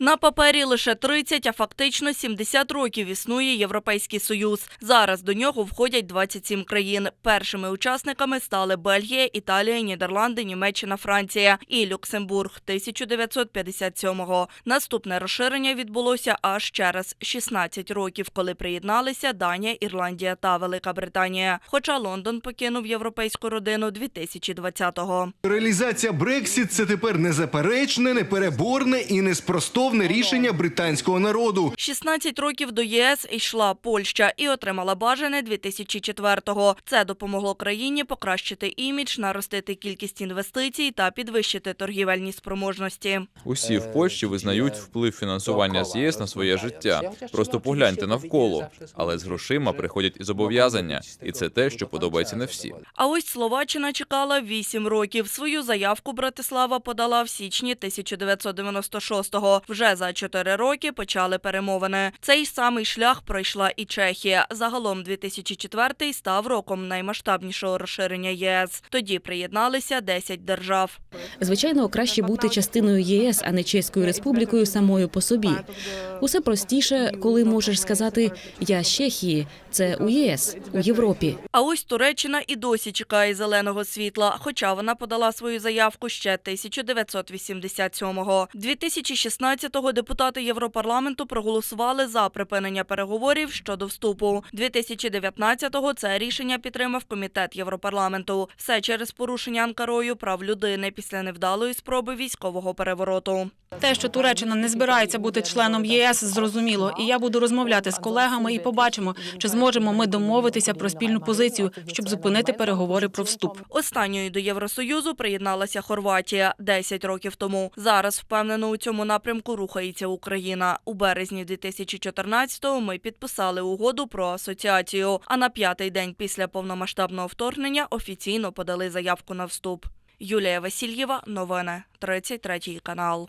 На папері лише 30, а фактично 70 років існує Європейський Союз. Зараз до нього входять 27 країн. Першими учасниками стали Бельгія, Італія, Нідерланди, Німеччина, Франція і Люксембург 1957-го. Наступне розширення відбулося аж через 16 років, коли приєдналися Данія, Ірландія та Велика Британія. Хоча Лондон покинув європейську родину 2020-го. Реалізація Брексіт це тепер незаперечне, непереборне і неспростовне рішення британського народу. 16 років до єС йшла Польща і отримала бажане 2004-го. Це допомогло країні покращити імідж, наростити кількість інвестицій та підвищити торгівельні спроможності. Усі в Польщі визнають вплив фінансування з ЄС на своє життя. Просто погляньте навколо. Але з грошима приходять і зобов'язання, і це те, що подобається не всім. А ось Словаччина чекала 8 років. Свою заявку Братислава подала в січні 1996-го. Вже за 4 роки почали перемовини. Цей самий шлях пройшла і Чехія. Загалом 2004 став роком наймасштабнішого розширення ЄС. Тоді приєдналися 10 держав. Звичайно, краще бути частиною ЄС, а не Чеською республікою самою по собі. Усе простіше, коли можеш сказати Я з Чехії, це у єС, у Європі. А ось Туреччина і досі чекає зеленого світла, хоча вона подала свою заявку ще 1987-го. 2016-го депутати Європарламенту проголосували за припинення переговорів щодо вступу. 2019-го це рішення підтримав комітет Європарламенту. Все через порушення Анкарою прав людини після невдалої спроби військового перевороту. Те, що Туреччина не збирається бути членом ЄС, зрозуміло. І я буду розмовляти з колегами і побачимо, чи зможемо ми домовитися про спільну позицію, щоб зупинити переговори про вступ. Останньою до Євросоюзу приєдналася Хорватія 10 років тому. Зараз впевнено у цьому напрямку рухається Україна. У березні 2014-го ми підписали угоду про асоціацію. А на п'ятий день після повномасштабного вторгнення офіційно подали заявку на вступ. Юлія Васильєва, новини 33 канал.